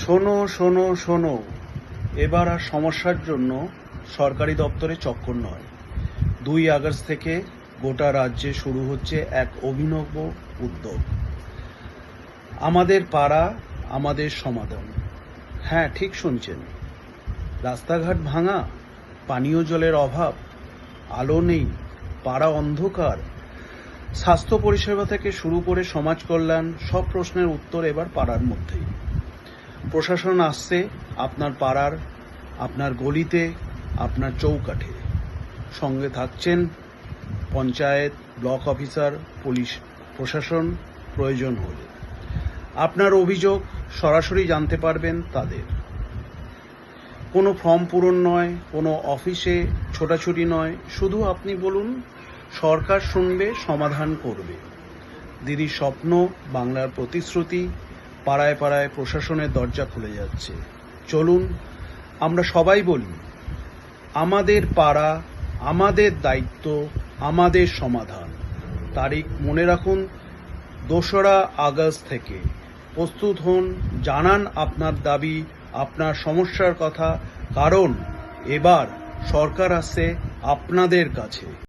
শোনো শোনো শোনো। এবার আর সমস্যার জন্য সরকারি দপ্তরে চক্কর নয়। দুই আগস্ট থেকে গোটা রাজ্যে শুরু হচ্ছে এক অভিনব উদ্যোগ। আমাদের পাড়া, আমাদের সমাধান হ্যাঁ ঠিক শুনছেন। রাস্তাঘাট ভাঙা, পানীয় জলের অভাব, আলো নেই, পাড়া অন্ধকার। স্বাস্থ্য পরিষেবা থেকে শুরু করে সমাজ কল্যাণ, সব প্রশ্নের উত্তর এবার পাড়ার মধ্যেই। প্রশাসন আসছে আপনার পাড়ার, আপনার গলিতে, আপনার চৌকাঠে। সঙ্গে থাকছেন পঞ্চায়েত, ব্লক অফিসার, পুলিশ প্রশাসন, প্রয়োজন হলে। আপনার অভিযোগ সরাসরি জানতে পারবেন তাদের। কোনো ফর্ম পূরণ নয়, কোনো অফিসে ছোটাছুটি নয়, শুধু আপনি বলুন, সরকার শুনবে সমাধান করবে। দিদির স্বপ্ন, বাংলার প্রতিশ্রুতি পাড়ায় পাড়ায় প্রশাসনের দরজা খুলে যাচ্ছে। চলুন, আমরা সবাই বলি, আমাদের পাড়া, আমাদের দায়িত্ব, আমাদের সমাধান। তারিখ মনে রাখুন, দোসরা আগস্ট থেকে। প্রস্তুত হন, জানান আপনার দাবি, আপনার সমস্যার কথা, কারণ এবার সরকার আসছে আপনাদের কাছে।